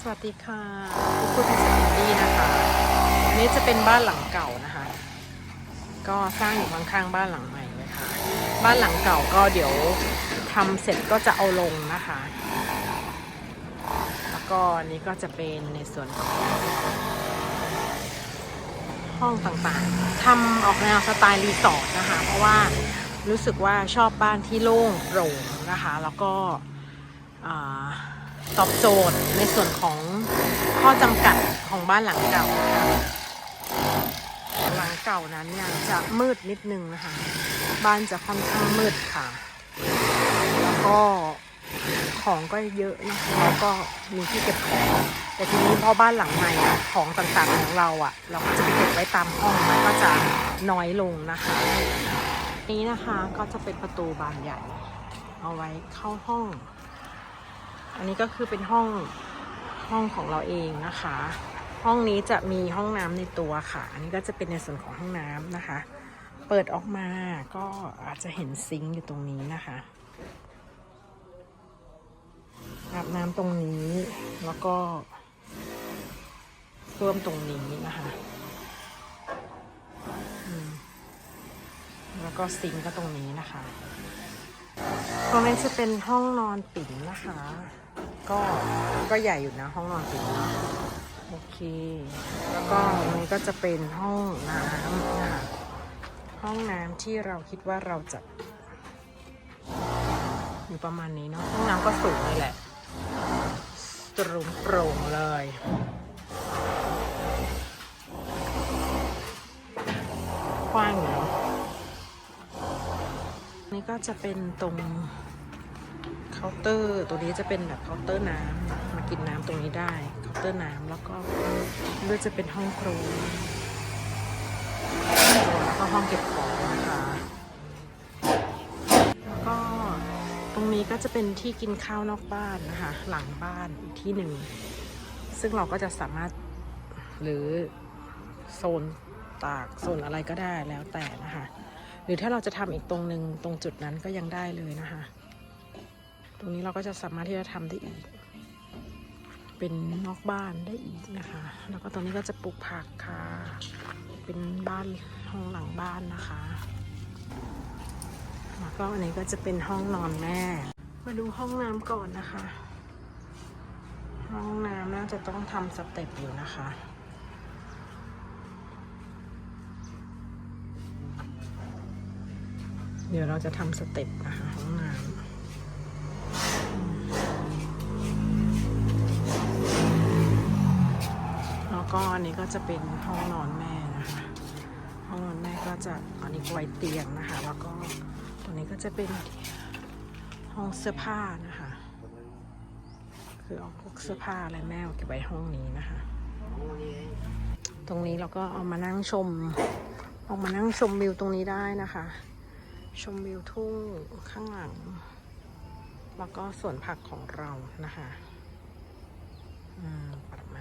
สวัสดีค่ะคุณสปินดี้นะคะ อันนี้จะเป็นบ้านหลังเก่านะคะ ก็สร้างอยู่ข้างๆบ้านหลังใหม่เลยค่ะ บ้านหลังเก่าก็เดี๋ยวทำเสร็จก็จะเอาลงนะคะ แล้วก็นี้ก็จะเป็นในส่วนของห้องต่างๆทำออกแนวสไตล์รีสอร์ทนะคะ เพราะว่ารู้สึกว่าชอบบ้านที่โล่งโปร่งนะคะ แล้วก็อ่า ตอบโจทย์ในส่วนของข้อจำกัดของบ้านหลังเก่านะคะหลังเก่านั้นเนี่ยจะมืดนิดนึงนะคะ บ้านจะค่อนข้างมืดค่ะ แล้วก็ของก็เยอะนะคะแล้วก็มีที่เก็บของ แต่ทีนี้พอบ้านหลังใหม่อะของต่างๆของเราอะเราก็จะไปเก็บไว้ตามห้องมันก็จะน้อยลงนะคะ นี้นะคะก็จะเป็นประตูบานใหญ่ เอาไว้เข้าห้อง อันนี้ก็คือเป็นห้องห้องของเราเองนะคะ ห้องนี้จะมีห้องน้ำในตัวค่ะ อันนี้ก็จะเป็นในส่วนของห้องน้ำนะคะ เปิดออกมาก็อาจจะเห็นซิงค์อยู่ตรงนี้นะคะอาบน้ำตรงนี้แล้วก็เพิ่มตรงนี้นะคะแล้วก็ซิงค์ก็ตรงนี้นะคะ ตรงนี้จะเป็นห้องนอนปิ่นนะคะ ก็ก็ใหญ่อยู่นะห้องนอนปิ่นเนาะโอเค แล้วก็ตรงนี้ก็จะเป็นห้องน้ำนะคะห้องน้ำที่เราคิดว่าเราจะอยู่ประมาณนี้เนาะห้องน้ำก็สูงเลยแหละตรงโปร่งเลย กว้างอยู่เนาะนี่ก็จะเป็นตรง เคาน์เตอร์ตัวนี้จะเป็นแบบเคาน์เตอร์น้ำมากินน้ำตรงนี้ได้เคาน์เตอร์น้ำแล้วก็ด้วยจะเป็นห้องครัวแล้วก็ห้องเก็บของนะคะแล้วก็ตรงนี้ก็จะเป็นที่กินข้าวนอกบ้านนะคะ หลังบ้านอีกที่หนึ่งซึ่งเราก็จะสามารถหรือโซนตากโซนอะไรก็ได้แล้วแต่นะคะ หรือถ้าเราจะทำอีกตรงหนึ่งตรงจุดนั้นก็ยังได้เลยนะคะ ตรงนี้เราก็จะสามารถที่จะทำได้อีก เป็นนอกบ้านได้อีกนะคะ แล้วก็ตรงนี้ก็จะปลูกผักค่ะ เป็นบ้านห้องหลังบ้านนะคะแล้วก็อันนี้ก็จะเป็นห้องนอนแม่ มาดูห้องน้ำก่อนนะคะ ห้องน้ำน่าจะต้องทำสเต็ปอยู่นะคะเดี๋ยวเราจะทำสเต็ปนะคะห้องน้ำ ก็อันนี้ก็จะเป็นห้องนอนแม่นะคะ ห้องนอนแม่ก็จะอันนี้ไว้เตียงนะคะ แล้วก็ตัวนี้ก็จะเป็นห้องเสื้อผ้านะคะ คือเอาพวกเสื้อผ้าอะไรแม่เก็บไว้ห้องนี้นะคะ ตรงนี้เราก็เอามานั่งชม ออกมานั่งชมวิวตรงนี้ได้นะคะ ชมวิวทุ่งข้างหลัง แล้วก็สวนผักของเรานะคะ อืมประมาณ